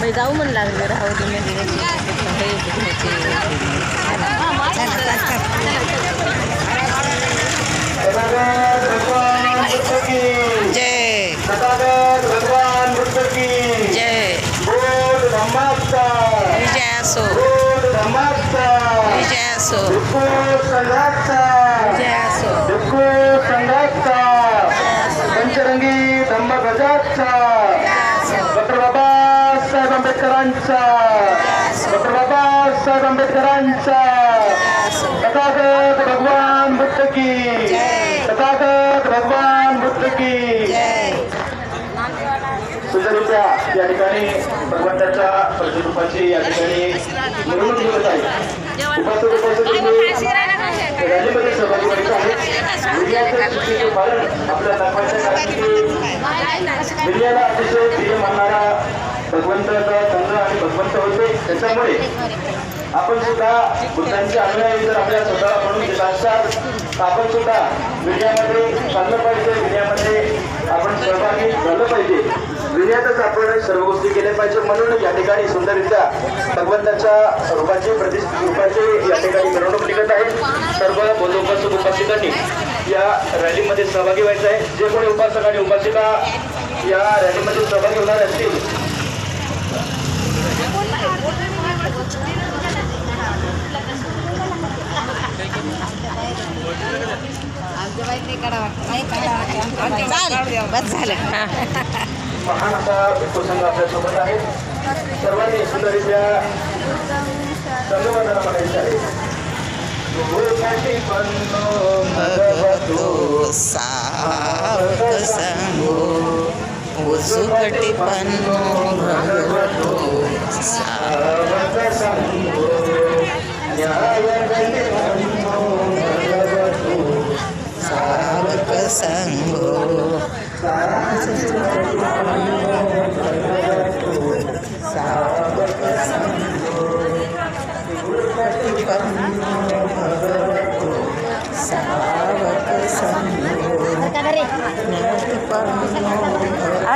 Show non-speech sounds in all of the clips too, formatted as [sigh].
bây giờ mình là người đầu thì mình đi đi cũng một chị Jai. Bhagwan Buddha ki. Jai. Bol Dhammasta. Vijayasu. Bol Dhammasta. Vijayasu. Dukku Sangatta. Vijayasu. Dukku Sangatta. Jaksa Dr. saya sampai ke Ranca saya sampai ke Ranca Tetagat Bhagwan Butegi Tetagat Bhagwan Butegi सुंदरीच्या या ठिकाणी भगवंताच्या प्रतिरूपाची Terima kasih Terima kasih Terima kasih Terima kasih Terima kasih Terima kasih Terima kasih Terima kasih विजयाला अतिशय प्रिय मानणारा भगवंताचा संघ आणि भगवंत होते त्याच्यामुळे आपण सुद्धा बुद्धांचे अनुयायी जर आपल्या स्वतःला म्हणून दिला असतात आपण सुद्धा विजयामध्ये चाललं पाहिजे विजयामध्ये आपण सहभागी झालं पाहिजे विजयातच आपण सर्व गोष्टी केल्या पाहिजे म्हणून या ठिकाणी सुंदररित्या भगवंताच्या रूपाची प्रतिष्ठित या ठिकाणी मिरवणूक निघत आहे सर्व बंदोबस्त उपस्थितांनी या रॅलीमध्ये सहभागी व्हायचं आहे जे कोणी उपासक आणि उपासिका या रॅलीमध्ये सहभागी होणार असतील महान असा प्रसंग आपल्यासोबत आहे सर्वांनी सुंदरित्या संगमनाला म्हणायचं आहे భగవతో సాగసంగో ఉసుకటి పన్ను భగవతో సాగసంగో న్యాయకటి పన్ను భగవతో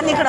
అని ఇక్కడ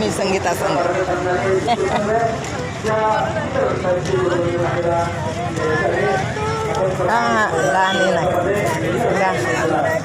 miseng kita sendiri. [laughs] Ah, lah, lah, lah.